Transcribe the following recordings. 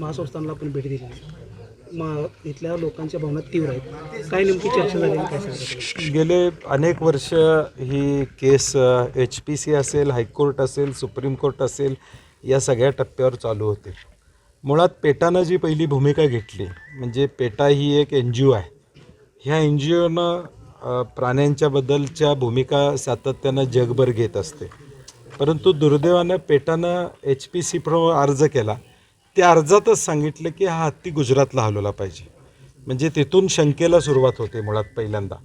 महासंस्थानला आपण भेट दिली मग इथल्या लोकांच्या भावना तीव्र आहेत. काय नेमकी चर्चा झाली आणि काय गेले अनेक वर्ष ही केस एच पी सी असेल हायकोर्ट असेल सुप्रीम कोर्ट असेल या सगळ्या टप्प्यावर चालू होते. मुळात पेटानं जी पहिली भूमिका घेतली म्हणजे पेटा ही एक एन जी ओ आहे. ह्या एन जी ओनं प्राण्यांच्याबद्दलच्या भूमिका सातत्यानं जगभर घेत असते. परंतु दुर्दैवानं पेटानं एच पी सी प्रो अर्ज केला. त्या अर्जातच सांगितलं की हा हत्ती गुजरातला हलवला पाहिजे. म्हणजे तिथून शंकेला सुरुवात होते मुळात पहिल्यांदा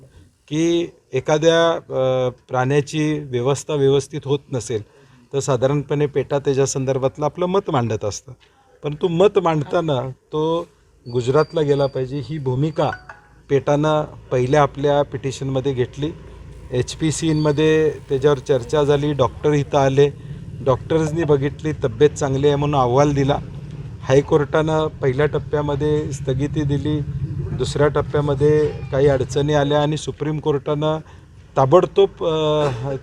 की एखाद्या प्राण्याची व्यवस्था व्यवस्थित होत नसेल तर साधारणपणे पेटा त्याच्या संदर्भातलं आपलं मत मांडत असतं. परंतु मत मांडताना तो गुजरातला गेला पाहिजे ही भूमिका पेटानं पहिल्या आपल्या पिटिशनमध्ये घेतली. एच पी सीमध्ये त्याच्यावर चर्चा झाली डॉक्टर इथं आले. डॉक्टर्सनी बघितली तब्येत चांगली आहे म्हणून अहवाल दिला. हायकोर्टानं पहिल्या टप्प्यामध्ये स्थगिती दिली दुसऱ्या टप्प्यामध्ये काही अडचणी आल्या आणि सुप्रीम कोर्टानं ताबडतोब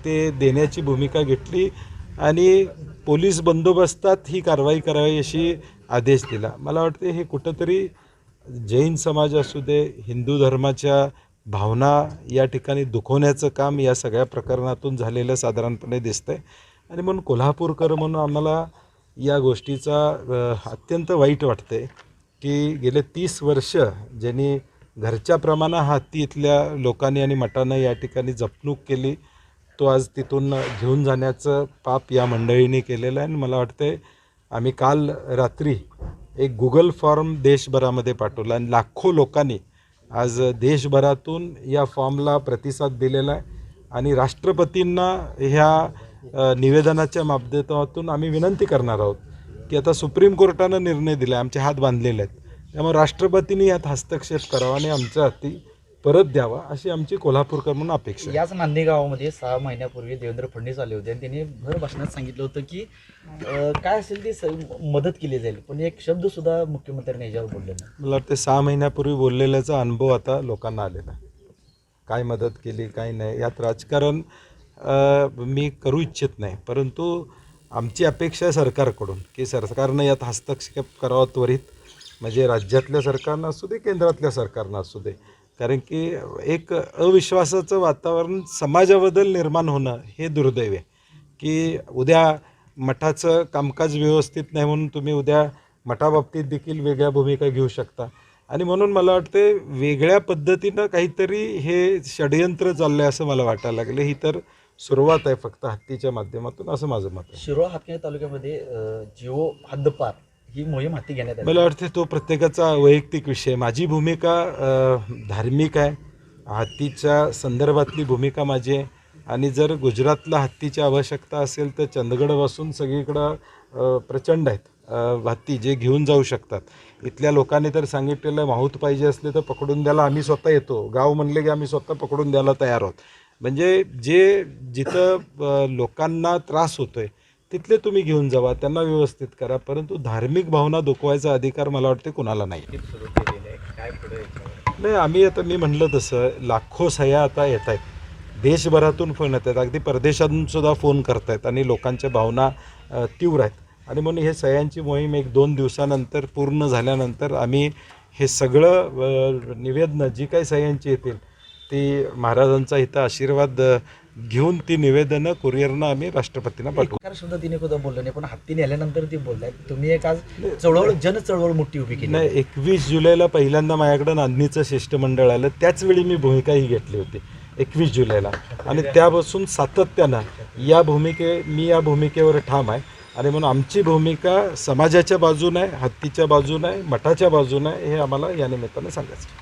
ते देण्याची भूमिका घेतली आणि पोलीस बंदोबस्तात ही कारवाई करावी अशी आदेश दिला. मला वाटते हे कुठंतरी जैन समाज असू दे हिंदू धर्माच्या भावना या ठिकाणी दुखवण्याचं काम या सगळ्या प्रकरणातून झालेलं साधारणपणे दिसतंय. आणि म्हणून कोल्हापूरकर म्हणून आम्हाला या गोष्टीचा अत्यंत वाईट वाटते की गेले तीस वर्ष ज्यांनी घरच्या प्रमाणा इथल्या लोकांनी आणि मठानं या ठिकाणी जपणूक केली तो आज तिथून घेऊन जाण्याचं पाप या मंडळीने केलेलं आहे. आणि मला वाटतंय आम्ही काल रात्री एक गुगल फॉर्म देशभरामध्ये पाठवला आणि लाखो लोकांनी आज देशभरातून या फॉर्मला प्रतिसाद दिलेला आहे. आणि राष्ट्रपतींना ह्या निवेदनाच्या माध्यमातून आम्ही विनंती करणार आहोत की आता सुप्रीम कोर्टानं निर्णय दिला आमचे हात बांधलेले आहेत. त्यामुळे राष्ट्रपतींनी यात हस्तक्षेप करावा आणि आमचा हाती परत द्यावा अशी आमची कोल्हापूरकर म्हणून अपेक्षा याच नांदे गावामध्ये सहा महिन्यापूर्वी देवेंद्र फडणवीस आले होते आणि त्यांनी भर भाषणात सांगितलं होतं की काय असेल ती मदत केली जाईल. पण एक शब्द सुद्धा मुख्यमंत्र्यांनी याच्यावर बोलले नाही. मला वाटतं सहा महिन्यापूर्वी बोललेल्याचा अनुभव आता लोकांना आलेला काय मदत केली काय नाही यात राजकारण मी करू इच्छित नाही. परंतु आमची अपेक्षा आहे सरकारकडून की सरकारनं यात हस्तक्षेप करावा त्वरित. म्हणजे राज्यातल्या सरकारनं असू दे केंद्रातल्या सरकारनं असू दे. कारण की एक अविश्वासाचं वातावरण समाजाबद्दल निर्माण होणं हे दुर्दैव आहे. की उद्या मठाचं कामकाज व्यवस्थित नाही म्हणून तुम्ही उद्या मठाबाबतीत देखील वेगळ्या भूमिका घेऊ शकता. आणि म्हणून मला वाटते वेगळ्या पद्धतीनं काहीतरी हे षडयंत्र चाललं आहे असं मला वाटायला लागलं. ही तर सुरुवात आहे फक्त हत्तीच्या माध्यमातून असं माझं मत आहे. शिरोळ तालुक्यामध्ये जिओ हद्दपार ही मोहीम हाती घेण्यात आली. मला वाटते तो प्रत्येकाचा वैयक्तिक विषय. माझी भूमिका धार्मिक आहे. हत्तीच्या संदर्भातली भूमिका माझी आहे. आणि जर गुजरातला हत्तीची आवश्यकता असेल तर चंदगडपासून सगळीकडं प्रचंड आहेत. हत्ती जे घेऊन जाऊ शकतात. इथल्या लोकांनी तर सांगितलेलं माहूत पाहिजे असले तर पकडून द्यायला आम्ही स्वतः येतो. गाव म्हणले की आम्ही स्वतः पकडून द्यायला तयार आहोत. म्हणजे जे जिथं लोकांना त्रास होतोय तिथले तुम्ही घेऊन जावा त्यांना व्यवस्थित करा परंतु धार्मिक भावना दुखवायचा अधिकार मला वाटते कुणाला नाही. आहे? नाही आम्ही आता मी म्हणलं तसं लाखो सह्या आता येत आहेत. देशभरातून फोन येत आहेत. अगदी परदेशातून सुद्धा फोन करत आहेत आणि लोकांच्या भावना तीव्र आहेत. आणि म्हणून हे सह्यांची मोहीम एक दोन दिवसानंतर पूर्ण झाल्यानंतर आम्ही हे सगळं निवेदनं जी काही सह्यांची येतील ती महाराजांचा इथं आशीर्वाद घेऊन ती निवेदनं कुरिअरनं आम्ही राष्ट्रपतींना पाठवू. सुद्धा तिने सुद्धा बोललं नाही पण हत्ती नेल्यानंतर ती बोललाय तुम्ही एक आज चळवळ जन चळवळ मोठी उभी केली. नाही एकवीस जुलैला पहिल्यांदा माझ्याकडं नांदणीचं शिष्टमंडळ आलं. त्याच वेळी मी भूमिका ही घेतली होती एकवीस जुलैला. आणि त्यापासून सातत्यानं या भूमिके मी या भूमिकेवर ठाम आहे. आणि म्हणून आमची भूमिका समाजाच्या बाजूने आहे हत्तीच्या बाजूने आहे मठाच्या बाजूने आहे हे आम्हाला या निमित्तानं सांगायचं